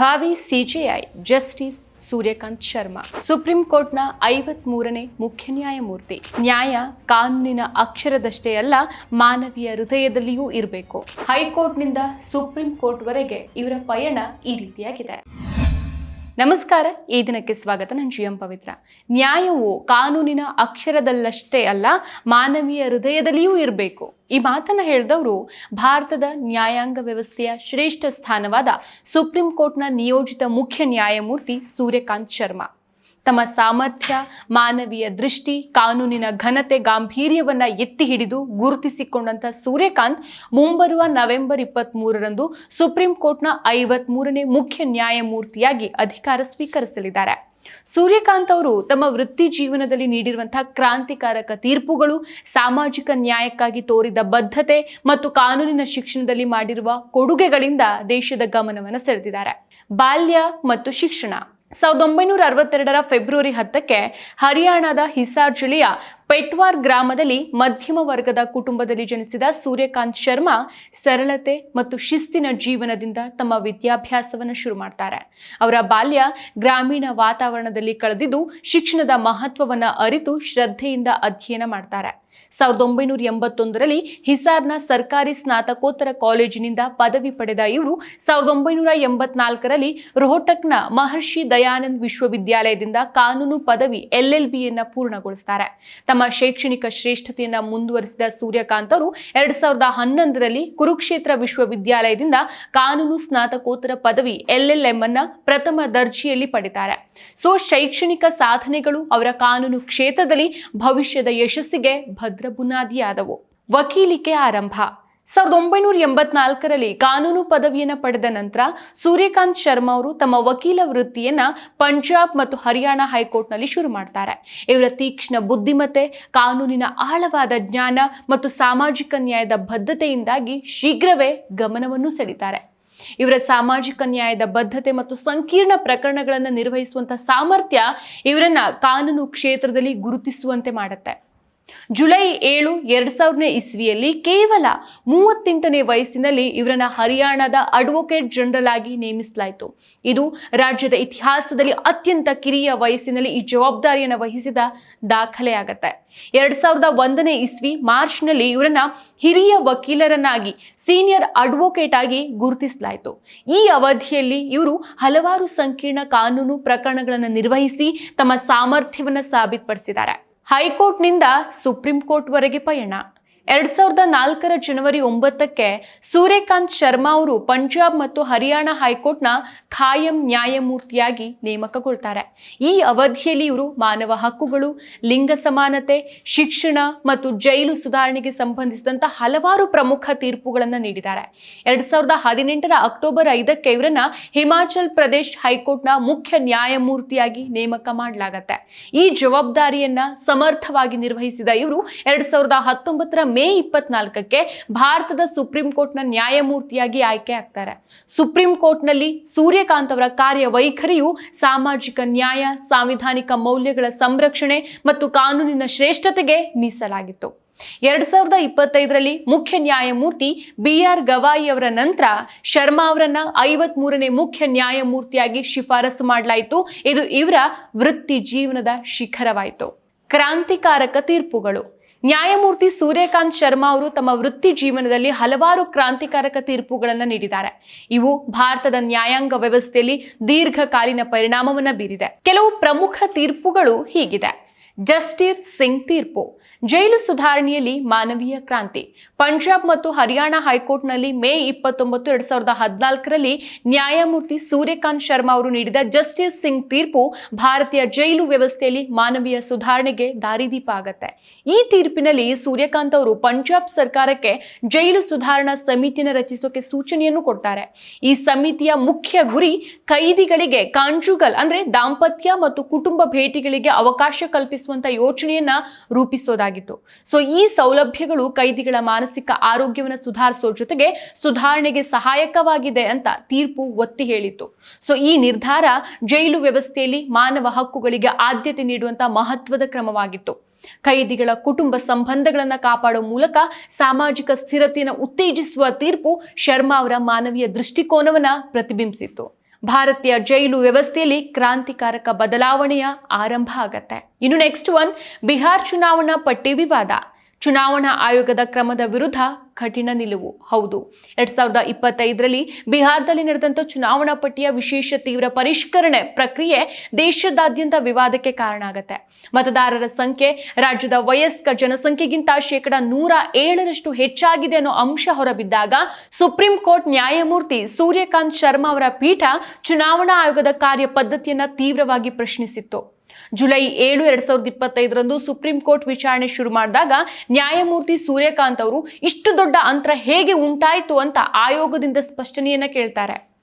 ಭಾವಿ CJI justice Suryakant Sharma. Supreme ಕೋರ್ಟ್ನ ಐವತ್ ಮೂರನೇ ಮುಖ್ಯ ನ್ಯಾಯಮೂರ್ತಿ. ನ್ಯಾಯ ಕಾನೂನಿನ ಅಕ್ಷರದಷ್ಟೇ ಅಲ್ಲ, ಮಾನವೀಯ ಹೃದಯದಲ್ಲಿಯೂ ಇರಬೇಕು. ಹೈಕೋರ್ಟ್ನಿಂದ ಸುಪ್ರೀಂ ಕೋರ್ಟ್ವರೆಗೆ ಇವರ ಪಯಣ ಈ ರೀತಿಯಾಗಿದೆ. ನಮಸ್ಕಾರ, ಈ ದಿನಕ್ಕೆ ಸ್ವಾಗತ. ನಾನು ಜಿ ಎಂ ಪವಿತ್ರ. ನ್ಯಾಯವು ಕಾನೂನಿನ ಅಕ್ಷರದಲ್ಲಷ್ಟೇ ಅಲ್ಲ, ಮಾನವೀಯ ಹೃದಯದಲ್ಲಿಯೂ ಇರಬೇಕು. ಈ ಮಾತನ್ನ ಹೇಳಿದವರು ಭಾರತದ ನ್ಯಾಯಾಂಗ ವ್ಯವಸ್ಥೆಯ ಶ್ರೇಷ್ಠ ಸ್ಥಾನವಾದ ಸುಪ್ರೀಂ ಕೋರ್ಟ್ನ ನಿಯೋಜಿತ ಮುಖ್ಯ ನ್ಯಾಯಮೂರ್ತಿ ಸೂರ್ಯಕಾಂತ್ ಶರ್ಮಾ. ತಮ್ಮ ಸಾಮರ್ಥ್ಯ, ಮಾನವೀಯ ದೃಷ್ಟಿ, ಕಾನೂನಿನ ಘನತೆ, ಗಾಂಭೀರ್ಯವನ್ನ ಎತ್ತಿ ಹಿಡಿದು ಗುರುತಿಸಿಕೊಂಡಂತ ಸೂರ್ಯಕಾಂತ್ ಮುಂಬರುವ ನವೆಂಬರ್ ಇಪ್ಪತ್ತ್ ಮೂರರಂದು ಸುಪ್ರೀಂ ಕೋರ್ಟ್ನ ಐವತ್ ಮೂರನೇ ಮುಖ್ಯ ನ್ಯಾಯಮೂರ್ತಿಯಾಗಿ ಅಧಿಕಾರ ಸ್ವೀಕರಿಸಲಿದ್ದಾರೆ. ಸೂರ್ಯಕಾಂತ್ ಅವರು ತಮ್ಮ ವೃತ್ತಿ ಜೀವನದಲ್ಲಿ ನೀಡಿರುವಂತಹ ಕ್ರಾಂತಿಕಾರಕ ತೀರ್ಪುಗಳು, ಸಾಮಾಜಿಕ ನ್ಯಾಯಕ್ಕಾಗಿ ತೋರಿದ ಬದ್ಧತೆ ಮತ್ತು ಕಾನೂನಿನ ಶಿಕ್ಷಣದಲ್ಲಿ ಮಾಡಿರುವ ಕೊಡುಗೆಗಳಿಂದ ದೇಶದ ಗಮನವನ್ನು ಸೆಳೆದಿದ್ದಾರೆ. ಬಾಲ್ಯ ಮತ್ತು ಶಿಕ್ಷಣ. ಸಾವಿರದ ಒಂಬೈನೂರ ಅರವತ್ತೆರಡರ ಫೆಬ್ರವರಿ ಹತ್ತಕ್ಕೆ ಹರಿಯಾಣದ ಹಿಸಾರ್ ಜಿಲ್ಲೆಯ ಪೆಟ್ವಾರ್ ಗ್ರಾಮದಲ್ಲಿ ಮಧ್ಯಮ ವರ್ಗದ ಕುಟುಂಬದಲ್ಲಿ ಜನಿಸಿದ ಸೂರ್ಯಕಾಂತ್ ಶರ್ಮಾ ಸರಳತೆ ಮತ್ತು ಶಿಸ್ತಿನ ಜೀವನದಿಂದ ತಮ್ಮ ವಿದ್ಯಾಭ್ಯಾಸವನ್ನು ಶುರು ಮಾಡ್ತಾರೆ. ಅವರ ಬಾಲ್ಯ ಗ್ರಾಮೀಣ ವಾತಾವರಣದಲ್ಲಿ ಕಳೆದಿದ್ದು ಶಿಕ್ಷಣದ ಮಹತ್ವವನ್ನು ಅರಿತು ಶ್ರದ್ಧೆಯಿಂದ ಅಧ್ಯಯನ ಮಾಡ್ತಾರೆ. ಸಾವಿರದ ಒಂಬೈನೂರ ಎಂಬತ್ತೊಂದರಲ್ಲಿ ಹಿಸಾರ್ನ ಸರ್ಕಾರಿ ಸ್ನಾತಕೋತ್ತರ ಕಾಲೇಜಿನಿಂದ ಪದವಿ ಪಡೆದ ಇವರು ಸಾವಿರದ ಒಂಬೈನೂರ ಎಂಬತ್ನಾಲ್ಕರಲ್ಲಿ ರೋಹಟಕ್ನ ಮಹರ್ಷಿ ದಯಾನಂದ್ ವಿಶ್ವವಿದ್ಯಾಲಯದಿಂದ ಕಾನೂನು ಪದವಿ ಎಲ್ಎಲ್ಬಿಯನ್ನು ಎಲ್ ಬಿಯನ್ನ ಪೂರ್ಣಗೊಳಿಸ್ತಾರೆ. ತಮ್ಮ ಶೈಕ್ಷಣಿಕ ಶ್ರೇಷ್ಠತೆಯನ್ನು ಮುಂದುವರಿಸಿದ ಸೂರ್ಯಕಾಂತ್ ಅವರು ಎರಡ್ ಸಾವಿರದ ಹನ್ನೊಂದರಲ್ಲಿ ಕುರುಕ್ಷೇತ್ರ ವಿಶ್ವವಿದ್ಯಾಲಯದಿಂದ ಕಾನೂನು ಸ್ನಾತಕೋತ್ತರ ಪದವಿ ಎಲ್ಎಲ್ಎಂ ಅನ್ನ ಪ್ರಥಮ ದರ್ಜೆಯಲ್ಲಿ ಪಡಿತಾರೆ ಸೊ ಶೈಕ್ಷಣಿಕ ಸಾಧನೆಗಳು ಅವರ ಕಾನೂನು ಕ್ಷೇತ್ರದಲ್ಲಿ ಭವಿಷ್ಯದ ಯಶಸ್ಸಿಗೆ ಭದ್ರ ಬುನಾದಿಯಾದವು. ವಕೀಲಿಕೆ ಆರಂಭ. ಸಾವಿರದ ಒಂಬೈನೂರ ಎಂಬತ್ನಾಲ್ಕರಲ್ಲಿ ಕಾನೂನು ಪದವಿಯನ್ನು ಪಡೆದ ನಂತರ ಸೂರ್ಯಕಾಂತ್ ಶರ್ಮಾ ಅವರು ತಮ್ಮ ವಕೀಲ ವೃತ್ತಿಯನ್ನ ಪಂಜಾಬ್ ಮತ್ತು ಹರಿಯಾಣ ಹೈಕೋರ್ಟ್ನಲ್ಲಿ ಶುರು ಮಾಡ್ತಾರೆ. ಇವರ ತೀಕ್ಷ್ಣ ಬುದ್ಧಿಮತ್ತೆ, ಕಾನೂನಿನ ಆಳವಾದ ಜ್ಞಾನ ಮತ್ತು ಸಾಮಾಜಿಕ ನ್ಯಾಯದ ಬದ್ಧತೆಯಿಂದಾಗಿ ಶೀಘ್ರವೇ ಗಮನವನ್ನು ಸೆಳೀತಾರೆ. ಇವರ ಸಾಮಾಜಿಕ ನ್ಯಾಯದ ಬದ್ಧತೆ ಮತ್ತು ಸಂಕೀರ್ಣ ಪ್ರಕರಣಗಳನ್ನು ನಿರ್ವಹಿಸುವಂತಹ ಸಾಮರ್ಥ್ಯ ಇವರನ್ನ ಕಾನೂನು ಕ್ಷೇತ್ರದಲ್ಲಿ ಗುರುತಿಸುವಂತೆ ಮಾಡುತ್ತೆ. ಜುಲೈ ಏಳು ಎರಡ್ ಸಾವಿರನೇ ಇಸ್ವಿಯಲ್ಲಿ ಕೇವಲ ಮೂವತ್ತೆಂಟನೇ ವಯಸ್ಸಿನಲ್ಲಿ ಇವರನ್ನ ಹರಿಯಾಣದ ಅಡ್ವೊಕೇಟ್ ಜನರಲ್ ಆಗಿ ನೇಮಿಸಲಾಯಿತು. ಇದು ರಾಜ್ಯದ ಇತಿಹಾಸದಲ್ಲಿ ಅತ್ಯಂತ ಕಿರಿಯ ವಯಸ್ಸಿನಲ್ಲಿ ಈ ಜವಾಬ್ದಾರಿಯನ್ನು ವಹಿಸಿದ ದಾಖಲೆಯಾಗತ್ತೆ. ಎರಡ್ ಸಾವಿರದ ಒಂದನೇ ಇಸ್ವಿ ಮಾರ್ಚ್ನಲ್ಲಿ ಇವರನ್ನ ಹಿರಿಯ ವಕೀಲರನ್ನಾಗಿ, ಸೀನಿಯರ್ ಅಡ್ವೊಕೇಟ್ ಆಗಿ ಗುರುತಿಸಲಾಯಿತು. ಈ ಅವಧಿಯಲ್ಲಿ ಇವರು ಹಲವಾರು ಸಂಕೀರ್ಣ ಕಾನೂನು ಪ್ರಕರಣಗಳನ್ನು ನಿರ್ವಹಿಸಿ ತಮ್ಮ ಸಾಮರ್ಥ್ಯವನ್ನು ಸಾಬೀತುಪಡಿಸಿದ್ದಾರೆ. ಹೈಕೋರ್ಟ್ನಿಂದ ಸುಪ್ರೀಂ ಕೋರ್ಟ್ವರೆಗೆ ಪಯಣ. ಎರಡ್ ಸಾವಿರದ ನಾಲ್ಕರ ಜನವರಿ ಒಂಬತ್ತಕ್ಕೆ ಸೂರ್ಯಕಾಂತ್ ಶರ್ಮಾ ಅವರು ಪಂಜಾಬ್ ಮತ್ತು ಹರಿಯಾಣ ಹೈಕೋರ್ಟ್ನ ಖಾಯಂ ನ್ಯಾಯಮೂರ್ತಿಯಾಗಿ ನೇಮಕಗೊಳ್ತಾರೆ. ಈ ಅವಧಿಯಲ್ಲಿ ಇವರು ಮಾನವ ಹಕ್ಕುಗಳು, ಲಿಂಗ ಸಮಾನತೆ, ಶಿಕ್ಷಣ ಮತ್ತು ಜೈಲು ಸುಧಾರಣೆಗೆ ಸಂಬಂಧಿಸಿದಂತ ಹಲವಾರು ಪ್ರಮುಖ ತೀರ್ಪುಗಳನ್ನು ನೀಡಿದ್ದಾರೆ. ಎರಡ್ ಸಾವಿರದ ಹದಿನೆಂಟರ ಅಕ್ಟೋಬರ್ ಐದಕ್ಕೆ ಇವರನ್ನ ಹಿಮಾಚಲ್ ಪ್ರದೇಶ್ ಹೈಕೋರ್ಟ್ನ ಮುಖ್ಯ ನ್ಯಾಯಮೂರ್ತಿಯಾಗಿ ನೇಮಕ ಮಾಡಲಾಗತ್ತೆ. ಈ ಜವಾಬ್ದಾರಿಯನ್ನ ಸಮರ್ಥವಾಗಿ ನಿರ್ವಹಿಸಿದ ಇವರು ಎರಡ್ ಸಾವಿರದ ಹತ್ತೊಂಬತ್ತರ ಮೇ ಇಪ್ಪತ್ನಾಲ್ಕಕ್ಕೆ ಭಾರತದ ಸುಪ್ರೀಂ ಕೋರ್ಟ್ನ ನ್ಯಾಯಮೂರ್ತಿಯಾಗಿ ಆಯ್ಕೆ ಆಗ್ತಾರೆ. ಸುಪ್ರೀಂ ಕೋರ್ಟ್ನಲ್ಲಿ ಸೂರ್ಯಕಾಂತ್ ಅವರ ಕಾರ್ಯವೈಖರಿಯು ಸಾಮಾಜಿಕ ನ್ಯಾಯ, ಸಾಂವಿಧಾನಿಕ ಮೌಲ್ಯಗಳ ಸಂರಕ್ಷಣೆ ಮತ್ತು ಕಾನೂನಿನ ಶ್ರೇಷ್ಠತೆಗೆ ಮೀಸಲಾಗಿತ್ತು. ಎರಡ್ ಸಾವಿರದ ಇಪ್ಪತ್ತೈದರಲ್ಲಿ ಮುಖ್ಯ ನ್ಯಾಯಮೂರ್ತಿ ಬಿ ಆರ್ ಗವಾಯಿ ಅವರ ನಂತರ ಶರ್ಮಾ ಅವರನ್ನ ಐವತ್ ಮೂರನೇ ಮುಖ್ಯ ನ್ಯಾಯಮೂರ್ತಿಯಾಗಿ ಶಿಫಾರಸು ಮಾಡಲಾಯಿತು. ಇದು ಇವರ ವೃತ್ತಿ ಜೀವನದ ಶಿಖರವಾಯಿತು. ಕ್ರಾಂತಿಕಾರಕ ತೀರ್ಪುಗಳು. ನ್ಯಾಯಮೂರ್ತಿ ಸೂರ್ಯಕಾಂತ್ ಶರ್ಮಾ ಅವರು ತಮ್ಮ ವೃತ್ತಿ ಜೀವನದಲ್ಲಿ ಹಲವಾರು ಕ್ರಾಂತಿಕಾರಕ ತೀರ್ಪುಗಳನ್ನು ನೀಡಿದ್ದಾರೆ. ಇವು ಭಾರತದ ನ್ಯಾಯಾಂಗ ವ್ಯವಸ್ಥೆಯಲ್ಲಿ ದೀರ್ಘಕಾಲೀನ ಪರಿಣಾಮವನ್ನು ಬೀರಿದೆ. ಕೆಲವು ಪ್ರಮುಖ ತೀರ್ಪುಗಳು ಹೀಗಿದೆ. ಜಸ್ಟೀರ್ ಸಿಂಗ್ ತೀರ್ಪು. ಜೈಲು ಸುಧಾರಣೆಯಲ್ಲಿ ಮಾನವೀಯ ಕ್ರಾಂತಿ. ಪಂಜಾಬ್ ಮತ್ತು ಹರಿಯಾಣ ಹೈಕೋರ್ಟ್ನಲ್ಲಿ ಮೇ ಇಪ್ಪತ್ತೊಂಬತ್ತು ಎರಡ್ ಸಾವಿರದ ಹದಿನಾಲ್ಕರಲ್ಲಿ ನ್ಯಾಯಮೂರ್ತಿ ಸೂರ್ಯಕಾಂತ್ ಶರ್ಮಾ ಅವರು ನೀಡಿದ ಜಸ್ಟಿಸ್ ಸಿಂಗ್ ತೀರ್ಪು ಭಾರತೀಯ ಜೈಲು ವ್ಯವಸ್ಥೆಯಲ್ಲಿ ಮಾನವೀಯ ಸುಧಾರಣೆಗೆ ದಾರಿದೀಪ ಆಗತ್ತೆ. ಈ ತೀರ್ಪಿನಲ್ಲಿ ಸೂರ್ಯಕಾಂತ್ ಅವರು ಪಂಜಾಬ್ ಸರ್ಕಾರಕ್ಕೆ ಜೈಲು ಸುಧಾರಣಾ ಸಮಿತಿಯನ್ನು ರಚಿಸೋಕೆ ಸೂಚನೆಯನ್ನು ಕೊಡ್ತಾರೆ. ಈ ಸಮಿತಿಯ ಮುಖ್ಯ ಗುರಿ ಕೈದಿಗಳಿಗೆ ಕಾಂಜುಗಲ್ ಅಂದ್ರೆ ದಾಂಪತ್ಯ ಮತ್ತು ಕುಟುಂಬ ಭೇಟಿಗಳಿಗೆ ಅವಕಾಶ ಕಲ್ಪಿಸುವಂತ ಯೋಜನೆಯನ್ನ ರೂಪಿಸೋದಾಗಿತ್ತು ಸೊ ಈ ಸೌಲಭ್ಯಗಳು ಕೈದಿಗಳ ಮಾನಸಿಕ ಆರೋಗ್ಯವನ್ನು ಸುಧಾರಿಸೋ ಜೊತೆಗೆ ಸುಧಾರಣೆಗೆ ಸಹಾಯಕವಾಗಿದೆ ಅಂತ ತೀರ್ಪು ಒತ್ತಿ ಹೇಳಿತ್ತು. ಸೊ ಈ ನಿರ್ಧಾರ ಜೈಲು ವ್ಯವಸ್ಥೆಯಲ್ಲಿ ಮಾನವ ಹಕ್ಕುಗಳಿಗೆ ಆದ್ಯತೆ ನೀಡುವಂತ ಮಹತ್ವದ ಕ್ರಮವಾಗಿತ್ತು. ಕೈದಿಗಳ ಕುಟುಂಬ ಸಂಬಂಧಗಳನ್ನು ಕಾಪಾಡುವ ಮೂಲಕ ಸಾಮಾಜಿಕ ಸ್ಥಿರತೆಯನ್ನು ಉತ್ತೇಜಿಸುವ ತೀರ್ಪು ಶರ್ಮಾ ಅವರ ಮಾನವೀಯ ದೃಷ್ಟಿಕೋನವನ್ನ ಪ್ರತಿಬಿಂಬಿಸಿತ್ತು. ಭಾರತೀಯ ಜೈಲು ವ್ಯವಸ್ಥೆಯಲ್ಲಿ ಕ್ರಾಂತಿಕಾರಕ ಬದಲಾವಣೆಯ ಆರಂಭ ಆಗತ್ತೆ. ಇನ್ನು ನೆಕ್ಸ್ಟ್ ಒನ್ ಬಿಹಾರ್ ಚುನಾವಣಾ ಪಟ್ಟಿ ವಿವಾದ. ಚುನಾವಣಾ ಆಯೋಗದ ಕ್ರಮದ ವಿರುದ್ಧ ಕಠಿಣ ನಿಲುವು. ಹೌದು, ಎರಡ್ ಸಾವಿರದ ಇಪ್ಪತ್ತೈದರಲ್ಲಿ ಬಿಹಾರದಲ್ಲಿ ನಡೆದಂತ ಚುನಾವಣಾ ಪಟ್ಟಿಯ ವಿಶೇಷ ತೀವ್ರ ಪರಿಷ್ಕರಣೆ ಪ್ರಕ್ರಿಯೆ ದೇಶದಾದ್ಯಂತ ವಿವಾದಕ್ಕೆ ಕಾರಣ ಆಗತ್ತೆ. ಮತದಾರರ ಸಂಖ್ಯೆ, ರಾಜ್ಯದ ವಯಸ್ಕ ಜನಸಂಖ್ಯೆಗಿಂತ ಶೇಕಡ ನೂರ ಏಳರಷ್ಟು ಹೆಚ್ಚಾಗಿದೆ ಅನ್ನೋ ಅಂಶ ಹೊರಬಿದ್ದಾಗ ಸುಪ್ರೀಂ ಕೋರ್ಟ್ ನ್ಯಾಯಮೂರ್ತಿ ಸೂರ್ಯಕಾಂತ್ ಶರ್ಮಾ ಅವರ ಪೀಠ ಚುನಾವಣಾ ಆಯೋಗದ ಕಾರ್ಯ ಪದ್ಧತಿಯನ್ನ ತೀವ್ರವಾಗಿ ಪ್ರಶ್ನಿಸಿತ್ತು. ಜುಲೈ ಏಳು, ಎರಡ್ ಸಾವಿರದ ಇಪ್ಪತ್ತೈದರಂದು ಸುಪ್ರೀಂ ಕೋರ್ಟ್ ವಿಚಾರಣೆ ಶುರು ಮಾಡಿದಾಗ ನ್ಯಾಯಮೂರ್ತಿ ಸೂರ್ಯಕಾಂತ್ ಅವರು, ಇಷ್ಟು ದೊಡ್ಡ ಅಂತರ ಹೇಗೆ ಉಂಟಾಯಿತು ಅಂತ ಆಯೋಗದಿಂದ ಸ್ಪಷ್ಟನೆಯನ್ನ ಕೇಳ್ತಾರೆ.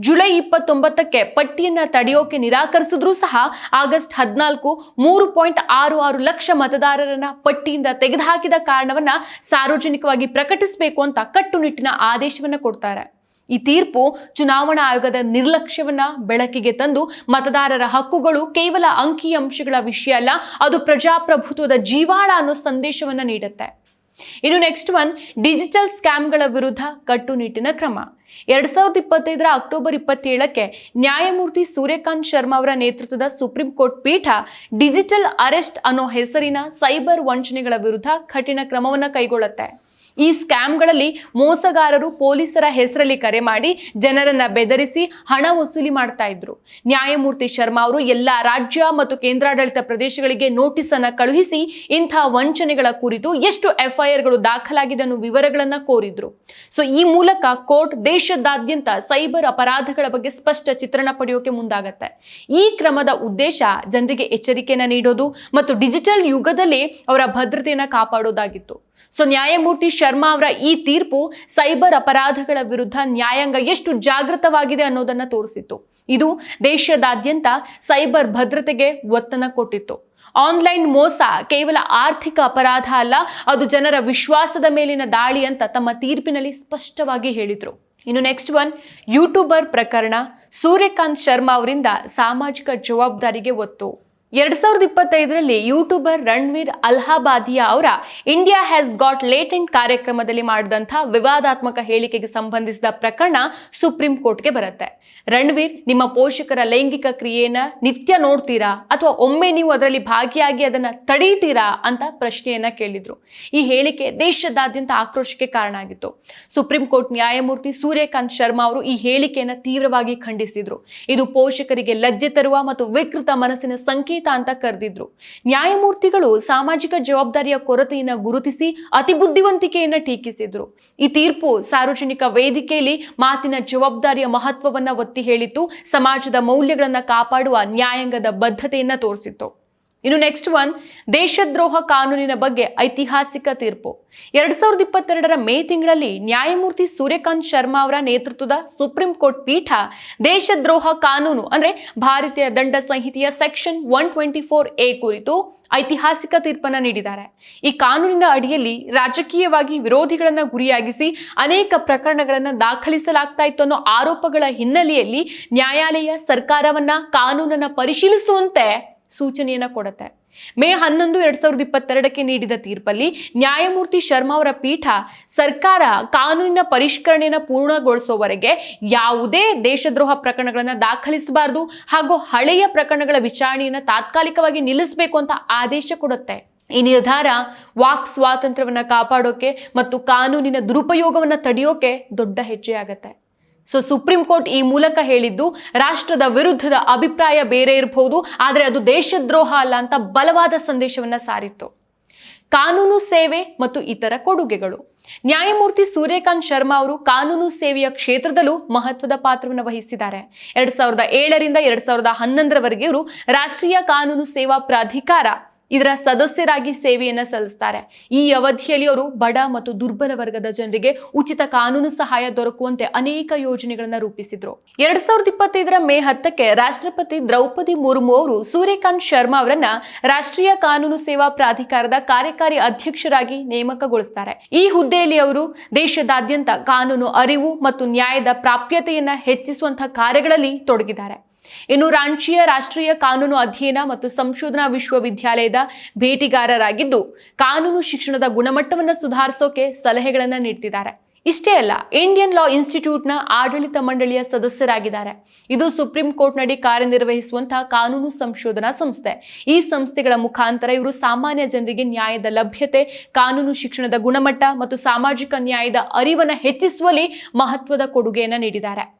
ಜುಲೈ ಇಪ್ಪತ್ತೊಂಬತ್ತಕ್ಕೆ ಪಟ್ಟಿಯನ್ನ ತಡೆಯೋಕೆ ನಿರಾಕರಿಸಿದ್ರೂ ಸಹ ಆಗಸ್ಟ್ ಹದಿನಾಲ್ಕು, ಮೂರು ಪಾಯಿಂಟ್ ಆರು ಆರು ಲಕ್ಷ ಮತದಾರರನ್ನ ಪಟ್ಟಿಯಿಂದ ತೆಗೆದುಹಾಕಿದ ಕಾರಣವನ್ನ ಸಾರ್ವಜನಿಕವಾಗಿ ಪ್ರಕಟಿಸಬೇಕು ಅಂತ ಕಟ್ಟುನಿಟ್ಟಿನ ಆದೇಶವನ್ನ ಕೊಡ್ತಾರೆ. ಈ ತೀರ್ಪು ಚುನಾವಣಾ ಆಯೋಗದ ನಿರ್ಲಕ್ಷ್ಯವನ್ನ ಬೆಳಕಿಗೆ ತಂದು ಮತದಾರರ ಹಕ್ಕುಗಳು ಕೇವಲ ಅಂಕಿಅಂಶಗಳ ವಿಷಯ ಅಲ್ಲ, ಅದು ಪ್ರಜಾಪ್ರಭುತ್ವದ ಜೀವಾಳ ಅನ್ನೋ ಸಂದೇಶವನ್ನ ನೀಡುತ್ತೆ. ಇನ್ನು ನೆಕ್ಸ್ಟ್ ಒನ್ ಡಿಜಿಟಲ್ ಸ್ಕ್ಯಾಮ್ಗಳ ವಿರುದ್ಧ ಕಟ್ಟುನಿಟ್ಟಿನ ಕ್ರಮ. ಎರಡ್ ಸಾವಿರದ ಇಪ್ಪತ್ತೈದರ ಅಕ್ಟೋಬರ್ ಇಪ್ಪತ್ತೇಳಕ್ಕೆ ನ್ಯಾಯಮೂರ್ತಿ ಸೂರ್ಯಕಾಂತ್ ಶರ್ಮಾ ಅವರ ನೇತೃತ್ವದ ಸುಪ್ರೀಂ ಕೋರ್ಟ್ ಪೀಠ ಡಿಜಿಟಲ್ ಅರೆಸ್ಟ್ ಅನ್ನೋ ಹೆಸರಿನ ಸೈಬರ್ ವಂಚನೆಗಳ ವಿರುದ್ಧ ಕಠಿಣ ಕ್ರಮವನ್ನು ಕೈಗೊಳ್ಳುತ್ತೆ. ಈ ಸ್ಕ್ಯಾಮ್ಗಳಲ್ಲಿ ಮೋಸಗಾರರು ಪೊಲೀಸರ ಹೆಸರಲ್ಲಿ ಕರೆ ಮಾಡಿ ಜನರನ್ನ ಬೆದರಿಸಿ ಹಣ ವಸೂಲಿ ಮಾಡ್ತಾ ಇದ್ರು. ನ್ಯಾಯಮೂರ್ತಿ ಶರ್ಮಾ ಅವರು ಎಲ್ಲಾ ರಾಜ್ಯ ಮತ್ತು ಕೇಂದ್ರಾಡಳಿತ ಪ್ರದೇಶಗಳಿಗೆ ನೋಟಿಸ್ ಅನ್ನ ಕಳುಹಿಸಿ ಇಂತಹ ವಂಚನೆಗಳ ಕುರಿತು ಎಷ್ಟು ಎಫ್ಐಆರ್ಗಳು ದಾಖಲಾಗಿದೆ ಅನ್ನೋ ವಿವರಗಳನ್ನ ಕೋರಿದ್ರು. ಸೊ, ಈ ಮೂಲಕ ಕೋರ್ಟ್ ದೇಶದಾದ್ಯಂತ ಸೈಬರ್ ಅಪರಾಧಗಳ ಬಗ್ಗೆ ಸ್ಪಷ್ಟ ಚಿತ್ರಣ ಪಡೆಯೋಕೆ ಮುಂದಾಗತ್ತೆ. ಈ ಕ್ರಮದ ಉದ್ದೇಶ ಜನರಿಗೆ ಎಚ್ಚರಿಕೆಯನ್ನು ನೀಡೋದು ಮತ್ತು ಡಿಜಿಟಲ್ ಯುಗದಲ್ಲಿ ಅವರ ಭದ್ರತೆಯನ್ನು ಕಾಪಾಡೋದಾಗಿತ್ತು. ಸೊ ನ್ಯಾಯಮೂರ್ತಿ ಶರ್ಮಾ ಅವರ ಈ ತೀರ್ಪು ಸೈಬರ್ ಅಪರಾಧಗಳ ವಿರುದ್ಧ ನ್ಯಾಯಾಂಗ ಎಷ್ಟು ಜಾಗೃತವಾಗಿದೆ ಅನ್ನೋದನ್ನ ತೋರಿಸಿತ್ತು. ಇದು ದೇಶದಾದ್ಯಂತ ಸೈಬರ್ ಭದ್ರತೆಗೆ ಒತ್ತನ ಕೊಟ್ಟಿತ್ತು. ಆನ್ಲೈನ್ ಮೋಸ ಕೇವಲ ಆರ್ಥಿಕ ಅಪರಾಧ ಅಲ್ಲ, ಅದು ಜನರ ವಿಶ್ವಾಸದ ಮೇಲಿನ ದಾಳಿ ಅಂತ ತಮ್ಮ ತೀರ್ಪಿನಲ್ಲಿ ಸ್ಪಷ್ಟವಾಗಿ ಹೇಳಿದ್ರು. ಇನ್ನು ನೆಕ್ಸ್ಟ್ ಒನ್, ಯೂಟ್ಯೂಬರ್ ಪ್ರಕರಣ. ಸೂರ್ಯಕಾಂತ್ ಶರ್ಮಾ ಅವರಿಂದ ಸಾಮಾಜಿಕ ಜವಾಬ್ದಾರಿಗೆ ಒತ್ತು. ಎರಡ್ ಸಾವಿರದ ಇಪ್ಪತ್ತೈದರಲ್ಲಿ ಯೂಟ್ಯೂಬರ್ ರಣವೀರ್ ಅಲ್ಹಾಬಾದಿಯಾ ಅವರ ಇಂಡಿಯಾ ಹ್ಯಾಸ್ ಗಾಟ್ ಲೇಟೆಂಟ್ ಕಾರ್ಯಕ್ರಮದಲ್ಲಿ ಮಾಡಿದಂಥ ವಿವಾದಾತ್ಮಕ ಹೇಳಿಕೆಗೆ ಸಂಬಂಧಿಸಿದ ಪ್ರಕರಣ ಸುಪ್ರೀಂ ಕೋರ್ಟ್ಗೆ ಬರುತ್ತೆ. ರಣವೀರ್, ನಿಮ್ಮ ಪೋಷಕರ ಲೈಂಗಿಕ ಕ್ರಿಯೆಯನ್ನ ನಿತ್ಯ ನೋಡ್ತೀರಾ? ಅಥವಾ ಒಮ್ಮೆ ನೀವು ಅದರಲ್ಲಿ ಭಾಗಿಯಾಗಿ ಅದನ್ನ ತಡೀತೀರಾ? ಅಂತ ಪ್ರಶ್ನೆಯನ್ನ ಕೇಳಿದ್ರು. ಈ ಹೇಳಿಕೆ ದೇಶದಾದ್ಯಂತ ಆಕ್ರೋಶಕ್ಕೆ ಕಾರಣ ಆಗಿತ್ತು. ಸುಪ್ರೀಂ ಕೋರ್ಟ್ ನ್ಯಾಯಮೂರ್ತಿ ಸೂರ್ಯಕಾಂತ್ ಶರ್ಮಾ ಅವರು ಈ ಹೇಳಿಕೆಯನ್ನು ತೀವ್ರವಾಗಿ ಖಂಡಿಸಿದ್ರು. ಇದು ಪೋಷಕರಿಗೆ ಲಜ್ಜೆ ತರುವ ಮತ್ತು ವಿಕೃತ ಮನಸ್ಸಿನ ಸಂಕೇತ ಅಂತ ಕರೆದಿದ್ರು. ನ್ಯಾಯಮೂರ್ತಿಗಳು ಸಾಮಾಜಿಕ ಜವಾಬ್ದಾರಿಯ ಕೊರತೆಯನ್ನು ಗುರುತಿಸಿ ಅತಿ ಬುದ್ಧಿವಂತಿಕೆಯನ್ನ ಟೀಕಿಸಿದ್ರು. ಈ ತೀರ್ಪು ಸಾರ್ವಜನಿಕ ವೇದಿಕೆಯಲ್ಲಿ ಮಾತಿನ ಜವಾಬ್ದಾರಿಯ ಮಹತ್ವವನ್ನ ಒತ್ತಿ ಹೇಳಿತು ಸಮಾಜದ ಮೌಲ್ಯಗಳನ್ನ ಕಾಪಾಡುವ ನ್ಯಾಯಾಂಗದ ಬದ್ಧತೆಯನ್ನ ತೋರಿಸಿತ್ತು. ಇನ್ನು ನೆಕ್ಸ್ಟ್ ಒನ್ ದೇಶದ್ರೋಹ ಕಾನೂನಿನ ಬಗ್ಗೆ ಐತಿಹಾಸಿಕ ತೀರ್ಪು. ಎರಡ್ ಸಾವಿರದ ಇಪ್ಪತ್ತೆರಡರ ಮೇ ತಿಂಗಳಲ್ಲಿ ನ್ಯಾಯಮೂರ್ತಿ ಸೂರ್ಯಕಾಂತ್ ಶರ್ಮಾ ಅವರ ನೇತೃತ್ವದ ಸುಪ್ರೀಂ ಕೋರ್ಟ್ ಪೀಠ ದೇಶದ್ರೋಹ ಕಾನೂನು, ಅಂದ್ರೆ ಭಾರತೀಯ ದಂಡ ಸಂಹಿತೆಯ section one twenty four A ಕುರಿತು ಐತಿಹಾಸಿಕ ತೀರ್ಪನ್ನ ನೀಡಿದ್ದಾರೆ. ಈ ಕಾನೂನಿನ ಅಡಿಯಲ್ಲಿ ರಾಜಕೀಯವಾಗಿ ವಿರೋಧಿಗಳನ್ನ ಗುರಿಯಾಗಿಸಿ ಅನೇಕ ಪ್ರಕರಣಗಳನ್ನ ದಾಖಲಿಸಲಾಗ್ತಾ ಇತ್ತು ಅನ್ನೋ ಆರೋಪಗಳ ಹಿನ್ನೆಲೆಯಲ್ಲಿ ನ್ಯಾಯಾಲಯ ಸರ್ಕಾರವನ್ನ ಕಾನೂನನ್ನ ಪರಿಶೀಲಿಸುವಂತೆ ಸೂಚನೆಯನ್ನ ಕೊಡುತ್ತೆ. ಮೇ ಹನ್ನೊಂದು, ಎರಡ್ ಸಾವಿರದ ಇಪ್ಪತ್ತೆರಡಕ್ಕೆ ನೀಡಿದ ತೀರ್ಪಲ್ಲಿ ನ್ಯಾಯಮೂರ್ತಿ ಶರ್ಮಾ ಅವರ ಪೀಠ ಸರ್ಕಾರ ಕಾನೂನಿನ ಪರಿಷ್ಕರಣೆಯನ್ನು ಪೂರ್ಣಗೊಳಿಸುವವರೆಗೆ ಯಾವುದೇ ದೇಶದ್ರೋಹ ಪ್ರಕರಣಗಳನ್ನು ದಾಖಲಿಸಬಾರದು ಹಾಗೂ ಹಳೆಯ ಪ್ರಕರಣಗಳ ವಿಚಾರಣೆಯನ್ನು ತಾತ್ಕಾಲಿಕವಾಗಿ ನಿಲ್ಲಿಸಬೇಕು ಅಂತ ಆದೇಶ ಕೊಡುತ್ತೆ. ಈ ನಿರ್ಧಾರ ವಾಕ್ ಸ್ವಾತಂತ್ರ್ಯವನ್ನ ಕಾಪಾಡೋಕೆ ಮತ್ತು ಕಾನೂನಿನ ದುರುಪಯೋಗವನ್ನ ತಡೆಯೋಕೆ ದೊಡ್ಡ ಹೆಜ್ಜೆಯಾಗತ್ತೆ. ಸೊ ಸುಪ್ರೀಂ ಕೋರ್ಟ್ ಈ ಮೂಲಕ ಹೇಳಿದ್ದು, ರಾಷ್ಟ್ರದ ವಿರುದ್ಧದ ಅಭಿಪ್ರಾಯ ಬೇರೆ ಇರಬಹುದು ಆದರೆ ಅದು ದೇಶದ್ರೋಹ ಅಲ್ಲ ಅಂತ ಬಲವಾದ ಸಂದೇಶವನ್ನ ಸಾರಿತ್ತು. ಕಾನೂನು ಸೇವೆ ಮತ್ತು ಇತರ ಕೊಡುಗೆಗಳು. ನ್ಯಾಯಮೂರ್ತಿ ಸೂರ್ಯಕಾಂತ್ ಶರ್ಮಾ ಅವರು ಕಾನೂನು ಸೇವೆಯ ಕ್ಷೇತ್ರದಲ್ಲೂ ಮಹತ್ವದ ಪಾತ್ರವನ್ನು ವಹಿಸಿದ್ದಾರೆ. ಎರಡ್ ಸಾವಿರದ ಏಳರಿಂದ ಎರಡ್ ಸಾವಿರದ ಹನ್ನೊಂದರವರೆಗೆ ಇವರು ರಾಷ್ಟ್ರೀಯ ಕಾನೂನು ಸೇವಾ ಪ್ರಾಧಿಕಾರ ಇದರ ಸದಸ್ಯರಾಗಿ ಸೇವೆಯನ್ನು ಸಲ್ಲಿಸ್ತಾರೆ. ಈ ಅವಧಿಯಲ್ಲಿ ಅವರು ಬಡ ಮತ್ತು ದುರ್ಬಲ ವರ್ಗದ ಜನರಿಗೆ ಉಚಿತ ಕಾನೂನು ಸಹಾಯ ದೊರಕುವಂತೆ ಅನೇಕ ಯೋಜನೆಗಳನ್ನು ರೂಪಿಸಿದ್ರು. ಎರಡ್ ಸಾವಿರದ ಇಪ್ಪತ್ತೈದರ ಮೇ ಹತ್ತಕ್ಕೆ ರಾಷ್ಟ್ರಪತಿ ದ್ರೌಪದಿ ಮುರ್ಮು ಅವರು ಸೂರ್ಯಕಾಂತ್ ಶರ್ಮಾ ಅವರನ್ನ ರಾಷ್ಟ್ರೀಯ ಕಾನೂನು ಸೇವಾ ಪ್ರಾಧಿಕಾರದ ಕಾರ್ಯಕಾರಿ ಅಧ್ಯಕ್ಷರಾಗಿ ನೇಮಕಗೊಳಿಸ್ತಾರೆ. ಈ ಹುದ್ದೆಯಲ್ಲಿ ಅವರು ದೇಶದಾದ್ಯಂತ ಕಾನೂನು ಅರಿವು ಮತ್ತು ನ್ಯಾಯದ ಪ್ರಾಪ್ಯತೆಯನ್ನ ಹೆಚ್ಚಿಸುವಂತಹ ಕಾರ್ಯಗಳಲ್ಲಿ ತೊಡಗಿದ್ದಾರೆ. ಇನ್ನು ರಾಂಚಿಯ ರಾಷ್ಟ್ರೀಯ ಕಾನೂನು ಅಧ್ಯಯನ ಮತ್ತು ಸಂಶೋಧನಾ ವಿಶ್ವವಿದ್ಯಾಲಯದ ಭೇಟಿಗಾರರಾಗಿದ್ದು, ಕಾನೂನು ಶಿಕ್ಷಣದ ಗುಣಮಟ್ಟವನ್ನು ಸುಧಾರಿಸೋಕೆ ಸಲಹೆಗಳನ್ನು ನೀಡ್ತಿದ್ದಾರೆ. ಇಷ್ಟೇ ಅಲ್ಲ, ಇಂಡಿಯನ್ ಲಾ ಇನ್ಸ್ಟಿಟ್ಯೂಟ್ನ ಆಡಳಿತ ಮಂಡಳಿಯ ಸದಸ್ಯರಾಗಿದ್ದಾರೆ. ಇದು ಸುಪ್ರೀಂ ಕೋರ್ಟ್ನಡಿ ಕಾರ್ಯನಿರ್ವಹಿಸುವಂತಹ ಕಾನೂನು ಸಂಶೋಧನಾ ಸಂಸ್ಥೆ. ಈ ಸಂಸ್ಥೆಗಳ ಮುಖಾಂತರ ಇವರು ಸಾಮಾನ್ಯ ಜನರಿಗೆ ನ್ಯಾಯದ ಲಭ್ಯತೆ, ಕಾನೂನು ಶಿಕ್ಷಣದ ಗುಣಮಟ್ಟ ಮತ್ತು ಸಾಮಾಜಿಕ ನ್ಯಾಯದ ಅರಿವನ್ನು ಹೆಚ್ಚಿಸುವಲ್ಲಿ ಮಹತ್ವದ ಕೊಡುಗೆಯನ್ನು ನೀಡಿದ್ದಾರೆ.